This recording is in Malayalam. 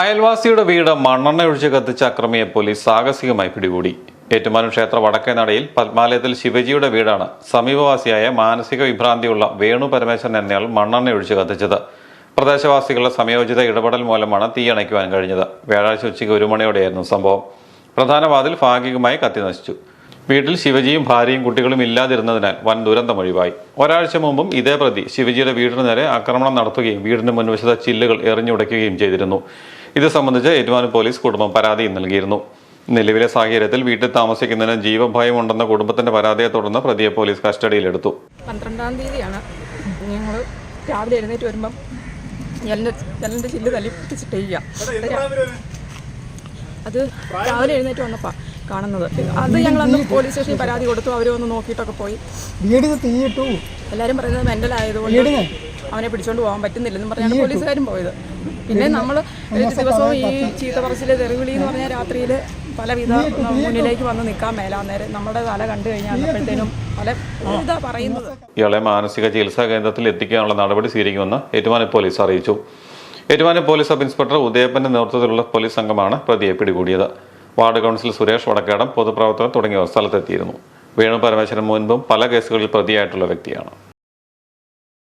അയൽവാസിയുടെ വീട് മണ്ണെണ്ണ ഒഴിച്ച് കത്തിച്ച അക്രമിയെ പോലീസ് സാഹസികമായി പിടികൂടി. ഏറ്റുമാനൂർ ക്ഷേത്ര വടക്കേ നടയിൽ പത്മാലയത്തിൽ ശിവജിയുടെ വീടാണ് സമീപവാസിയായ മാനസിക വിഭ്രാന്തിയുള്ള വേണു പരമേശ്വരൻ എന്നയാൾ മണ്ണെണ്ണ ഒഴിച്ച് കത്തിച്ചത്. പ്രദേശവാസികളുടെ സമയോചിത ഇടപെടൽ മൂലമാണ് തീയണയ്ക്കുവാൻ കഴിഞ്ഞത്. വ്യാഴാഴ്ച ഉച്ചയ്ക്ക് ഒരു മണിയോടെയായിരുന്നു സംഭവം. പ്രധാന വാതിൽ ഭാഗികമായി കത്തി നശിച്ചു. വീട്ടിൽ ശിവജിയും ഭാര്യയും കുട്ടികളും ഇല്ലാതിരുന്നതിനാൽ വൻ ദുരന്തമൊഴിവായി ഒരാഴ്ച മുമ്പും ഇതേ പ്രതി ശിവജിയുടെ വീടിന് നേരെ ആക്രമണം നടത്തുകയും വീടിന് മുൻവശത്തെ ചില്ലുകൾ എറിഞ്ഞുടയ്ക്കുകയും ചെയ്തിരുന്നു. ഇത് സംബന്ധിച്ച് ഏറ്റുമാനൂർ പോലീസ് കുടുംബം പരാതിയും നൽകിയിരുന്നു. നിലവിലെ സാഹചര്യത്തിൽ വീട്ടിൽ താമസിക്കുന്നതിന് ജീവഭയം ഉണ്ടെന്ന കുടുംബത്തിന്റെ പരാതിയെ തുടർന്ന് പ്രതിയെ പോലീസ് കസ്റ്റഡിയിലെടുത്തു. പന്ത്രണ്ടാം തീയതിയാണ്. ഞങ്ങൾ രാവിലെ എഴുന്നേറ്റ് വരുമ്പം ജനലിന്റെ ചില്ല് തല്ലി പിടിച്ചിട്ട് ചെയ്യാം അത് രാവിലെ എഴുന്നേറ്റ് വന്നപ്പോൾ കാണുന്നത്. അത് ഞങ്ങൾ അന്ന് പോലീസ് സ്റ്റേഷനിൽ പരാതി കൊടുത്തു. അവർ വന്ന് നോക്കിയിട്ടൊക്കെ പോയി. വീടിന് തീയിട്ടു. എല്ലാവരും പറയുന്നത് മെന്റൽ ആയതുകൊണ്ട് അവനെ പിടിച്ചോണ്ട് പോകാൻ പറ്റുന്നില്ലെന്നും പറഞ്ഞാണ് പോലീസുകാരും പോയത്. പിന്നെ നമ്മൾ ദിവസവും ഈ ചീത്ത പറച്ചിൽ തെറിവിളി എന്ന് പറഞ്ഞാൽ രാത്രിയിൽ പലവിധ മുന്നിലേക്ക് വന്ന് നിൽക്കാൻ മേലാന്നേരം നേരം നമ്മുടെ തല കണ്ടു കഴിഞ്ഞാൽ അപ്പോഴത്തേനും പല ഇതാ പറയുന്നത്. ഇയാളെ മാനസിക ചികിത്സാ കേന്ദ്രത്തിൽ എത്തിക്കാനുള്ള നടപടി സ്വീകരിക്കുമെന്ന് ഏറ്റുമാനം പോലീസ് അറിയിച്ചു. ഏറ്റുമാനം പോലീസ് സബ് ഇൻസ്പെക്ടർ ഉദയപ്പന്റെ നേതൃത്വത്തിലുള്ള പോലീസ് സംഘമാണ് പ്രതിയെ പിടികൂടിയത്. വാർഡ് കൗൺസിൽ സുരേഷ് വടക്കേടം പൊതുപ്രവർത്തകർ തുടങ്ങിയവർ സ്ഥലത്തെത്തിയിരുന്നു. വേണു പരമേശ്വരൻ മുൻപും പല കേസുകളിൽ പ്രതിയായിട്ടുള്ള വ്യക്തിയാണ്.